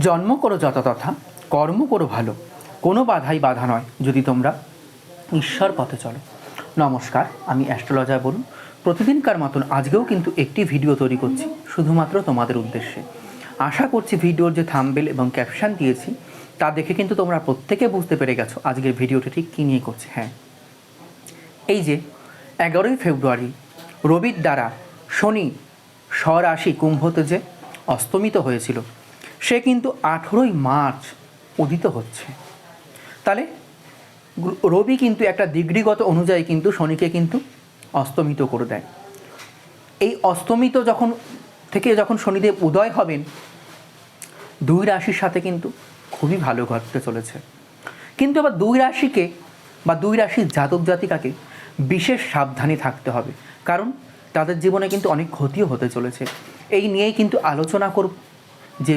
জন্ম করো যত তথা কর্ম করো ভালো। কোনো বাধাই বাধা নয়, যদি তোমরা ঈশ্বর পথে চলো। নমস্কার, আমি অ্যাস্ট্রোলজার বলুন। প্রতিদিনকার মতন আজকেও কিন্তু একটি ভিডিও তৈরি করছি, শুধুমাত্র তোমাদের উদ্দেশ্যে। আশা করছি ভিডিওর যে থাম্বেল এবং ক্যাপশন দিয়েছি, তা দেখে কিন্তু তোমরা প্রত্যেকে বুঝতে পেরে গেছো আজকের ভিডিওটি ঠিক কী নিয়ে করছে। হ্যাঁ। এই যে, এগারোই ফেব্রুয়ারি, রবির দ্বারা শনি স্বরাশি কুম্ভতে যে অস্তমিত হয়েছিল সে কিন্তু আঠেরোই মার্চ উদিত হচ্ছে। তাহলে রবি কিন্তু একটা ডিগ্রিগত অনুযায়ী কিন্তু শনিকে কিন্তু অস্তমিত করে দেয়। এই অস্তমিত যখন, থেকে যখন শনিদেব উদয় হবেন, দুই রাশির সাথে কিন্তু খুবই ভালো ঘটতে চলেছে। কিন্তু আবার দুই রাশিকে বা দুই রাশির জাতক জাতিকাকে বিশেষ সাবধানে থাকতে হবে। কারণ তাদের জীবনে কিন্তু অনেক ক্ষতিও হতে চলেছে। এই নিয়েই কিন্তু আলোচনা করব যে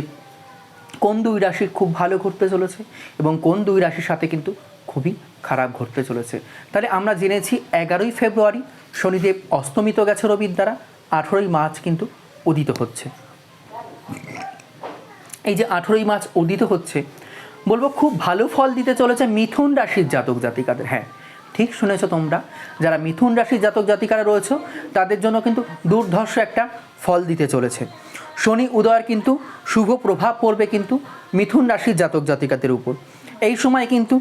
কোন দুই রাশির খুব ভালো ঘটতে চলেছে এবং কোন দুই রাশির সাথে কিন্তু খুবই খারাপ ঘটতে চলেছে। তাহলে আমরা জেনেছি এগারোই ফেব্রুয়ারি শনিদেব অস্তমিত গেছে রবির দ্বারা, আঠেরোই মার্চ কিন্তু উদিত হচ্ছে। এই যে আঠেরোই মার্চ উদিত হচ্ছে, বলব খুব ভালো ফল দিতে চলেছে মিথুন রাশির জাতক জাতিকাদের। হ্যাঁ ঠিক শুনেছো তোমরা, যারা মিথুন রাশির জাতক জাতিকারা রয়েছে, তাদের জন্য কিন্তু দুর্ধর্ষ একটা ফল দিতে চলেছে। শনি উদয়ের কিন্তু শুভ প্রভাব পড়বে কিন্তু মিথুন রাশির জাতক জাতিকাদের উপর। এই সময় কিন্তু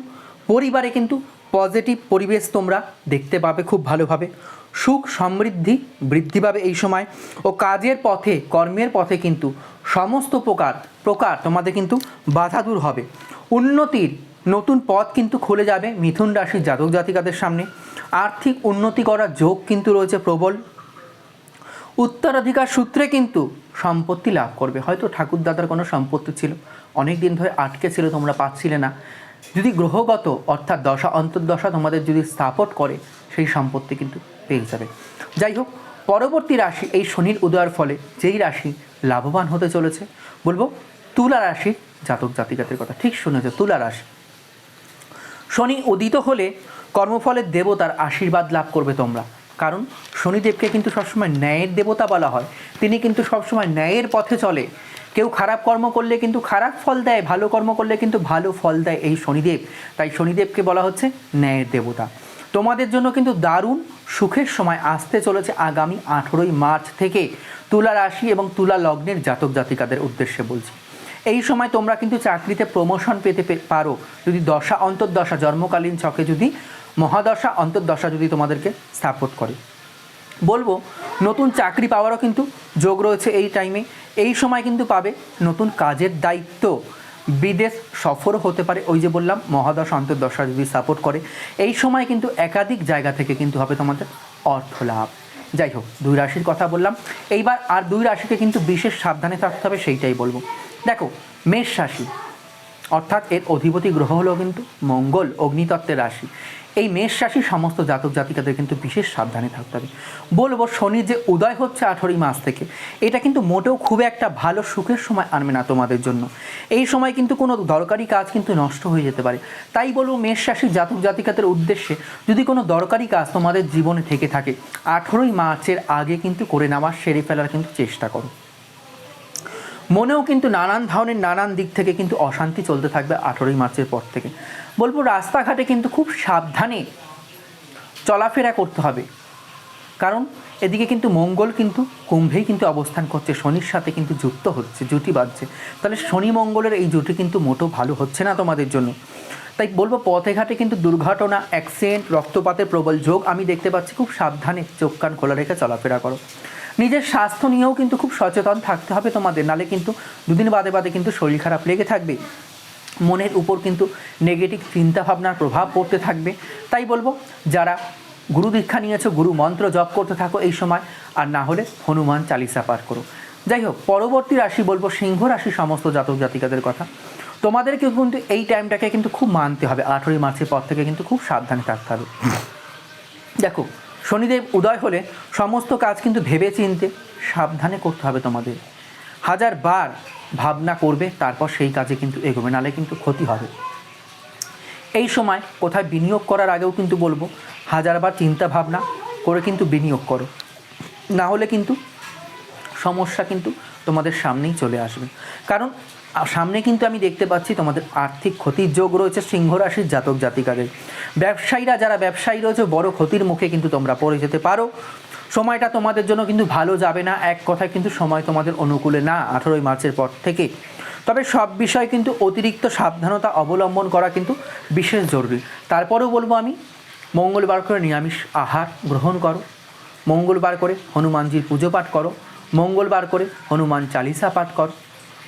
পরিবারে কিন্তু পজিটিভ পরিবেশ তোমরা দেখতে পাবে খুব ভালোভাবে। সুখ সমৃদ্ধি বৃদ্ধি পাবে এই সময় ও কাজের পথে, কর্মের পথে কিন্তু সমস্ত প্রকার প্রকার তোমাদের কিন্তু বাধা দূর হবে। উন্নতির নতুন পথ কিন্তু খুলে যাবে মিথুন রাশির জাতক জাতিকাদের সামনে। আর্থিক উন্নতি করার যোগ কিন্তু রয়েছে প্রবল। উত্তরাধিকার সূত্রে কিন্তু সম্পত্তি লাভ করবে। হয়তো ঠাকুরদাদার কোনো সম্পত্তি ছিল। অনেক দিন ধরে আটকে ছিল, তোমরা পাচ্ছিলে না। যদি গ্রহগত, অর্থাৎ দশা, অন্তর্দশা তোমাদের যদি সাপোর্ট করে, সেই সম্পত্তি কিন্তু পেয়ে যাবে। যাই হোক, পরবর্তী রাশি এই শনির উদয়ের ফলে যেই রাশি লাভবান হতে চলেছে, বলব তুলা রাশি জাতক জাতিকাদের কথা। ঠিক শুনেছ, তুলা রাশি। শনি উদিত হলে কর্মফলের দেবতার আশীর্বাদ লাভ করবে তোমরা। কারণ শনিদেবকে কিন্তু সবসময় ন্যায়ের দেবতা বলা হয়। তিনি কিন্তু সবসময় ন্যায়ের পথে চলে। কেউ খারাপ কর্ম করলে কিন্তু খারাপ ফল দেয়, ভালো কর্ম করলে কিন্তু ভালো ফল দেয় এই শনিদেব। তাই শনিদেবকে বলা হচ্ছে ন্যায়ের দেবতা। তোমাদের জন্য কিন্তু দারুণ সুখের সময় আসতে চলেছে আগামী আঠেরোই মার্চ থেকে তুলা রাশি এবং তুলা লগ্নের জাতক জাতিকাদের উদ্দেশ্যে বলছি। এই সময় তোমরা কিন্তু চাকরিতে প্রমোশন পেতে পারো। যদি দশা, অন্তর্দশা, জন্মকালীন ছকে যদি মহাদশা, অন্তর্দশা যদি তোমাদেরকে সাপোর্ট করে। বলব, নতুন চাকরি পাওয়ারও কিন্তু যোগ রয়েছে এই টাইমে এই সময় কিন্তু পাবে নতুন কাজের দায়িত্ব। বিদেশ সফরও হতে পারে, ওই যে বললাম, মহাদশা, অন্তর্দশা যদি সাপোর্ট করে। এই সময় কিন্তু একাধিক জায়গা থেকে কিন্তু হবে তোমাদের অর্থ লাভ যাই হোক, দুই রাশির কথা বললাম। এইবার আর দুই রাশিকে কিন্তু বিশেষ সাবধানে থাকতে হবে, সেইটাই বলব। দেখো, মেষ রাশি, অর্থাৎ এর অধিপতি গ্রহ হলো কিন্তু মঙ্গল, অগ্নিতত্ত্বের রাশি। এই মেষ রাশির সমস্ত জাতক জাতিকাদের কিন্তু বিশেষ সাবধানে থাকতে হবে। বলব শনি যে উদয় হচ্ছে আঠেরোই মাস থেকে। এটা কিন্তু মোটেও খুব একটা ভালো সুখের সময় আনবে না তোমাদের জন্য। এই সময় কিন্তু কোনো দরকারি কাজ কিন্তু নষ্ট হয়ে যেতে পারে। তাই বলব মেষ রাশির জাতক জাতিকাদের উদ্দেশ্যে যদি কোনো দরকারি কাজ তোমাদের জীবনে থেকে থাকে, আঠেরোই মার্চের আগে কিন্তু করে নেওয়ার সেরে ফেলার কিন্তু চেষ্টা করো। মনেও কিন্তু নানান ধরনের নানান দিক থেকে কিন্তু অশান্তি চলতে থাকবে আঠেরোই মার্চের পর থেকে। বলব রাস্তাঘাটে কিন্তু খুব সাবধানে চলাফেরা করতে হবে। কারণ এদিকে কিন্তু মঙ্গল কিন্তু কুম্ভেই কিন্তু অবস্থান করছে, শনির সাথে কিন্তু যুক্ত হচ্ছে, জুটি বাঁধছে। তাহলে শনি মঙ্গলের এই জুটি কিন্তু মোটো ভালো হচ্ছে না তোমাদের জন্য। তাই বলব পথে ঘাটে কিন্তু দুর্ঘটনা অ্যাক্সিডেন্ট রক্তপাতের প্রবল যোগ আমি দেখতে পাচ্ছি, খুব সাবধানে চোখ কান খোলা রেখে চলাফেরা করো। নিজের স্বাস্থ্য নিয়েও কিন্তু খুব সচেতন থাকতে হবে তোমাদের, নালে কিন্তু দুদিন বাদে বাদে কিন্তু শরীর খারাপ লেগে থাকবে। মনের উপর কিন্তু নেগেটিভ চিন্তাভাবনার প্রভাব পড়তে থাকবে। তাই বলব, যারা গুরু দীক্ষা নিয়েছো, গুরু মন্ত্র জপ করতে থাকো এই সময়, আর না হলে হনুমান চালিসা পার করো। যাই হোক, পরবর্তী রাশি বলব, সিংহ রাশি সমস্ত জাতক জাতিকাদের কথা। তোমাদেরকে কিন্তু এই টাইমটাকে কিন্তু খুব মানতে হবে। আঠেরোই মার্চের পর থেকে কিন্তু খুব সাবধানে থাকতে হবে। দেখো শনিদেব উদয় হলে সমস্ত কাজ কিন্তু ভেবে চিনতে সাবধানে করতে হবে তোমাদের। হাজার বার ভাবনা করবে, তারপর সেই কাজে কিন্তু এগোবে, নালে কিন্তু ক্ষতি হবে। এই সময় কোথায় বিনিয়োগ করার আগেও কিন্তু বলব, হাজারবার চিন্তা ভাবনা করে কিন্তু বিনিয়োগ করো। না হলে কিন্তু সমস্যা কিন্তু তোমাদের সামনেই চলে আসবে। কারণ সামনে কিন্তু আমি দেখতে পাচ্ছি তোমাদের আর্থিক ক্ষতির যোগ রয়েছে সিংহ রাশির জাতক জাতিকাদের। ব্যবসায়ীরা যারা ব্যবসায়ী রয়েছে, বড় ক্ষতির মুখে কিন্তু তোমরা পড়ে যেতে পারো। সময়টা তোমাদের জন্য কিন্তু ভালো যাবে না। এক কথায় কিন্তু সময় তোমাদের অনুকূলে না, আঠেরোই মার্চের পর থেকে। তবে সব বিষয় কিন্তু অতিরিক্ত সাবধানতা অবলম্বন করা কিন্তু বিশেষ জরুরি। তারপরেও বলব আমি, মঙ্গলবার করে নিরামিষ আহার গ্রহণ করো। মঙ্গলবার করে হনুমানজির পুজো পাঠ করো। মঙ্গলবার করে হনুমান চালিসা পাঠ করো।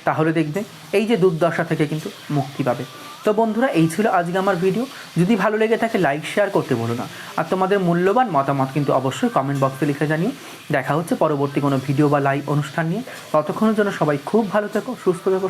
তাহলে দেখবে এই যে দুর্দশা থেকে কিন্তু মুক্তি পাবে। তো বন্ধুরা, এই ছিল আজকে আমার ভিডিও যদি ভালো লেগে থাকে লাইক শেয়ার করতে বলো না। আর তোমাদের মূল্যবান মতামত কিন্তু অবশ্যই কমেন্ট বক্সে লিখে জানিয়ে দেখা হচ্ছে পরবর্তী কোনো ভিডিও বা লাইভ অনুষ্ঠান নিয়ে। ততক্ষণের জন্য সবাই খুব ভালো থেকো, সুস্থ থেকো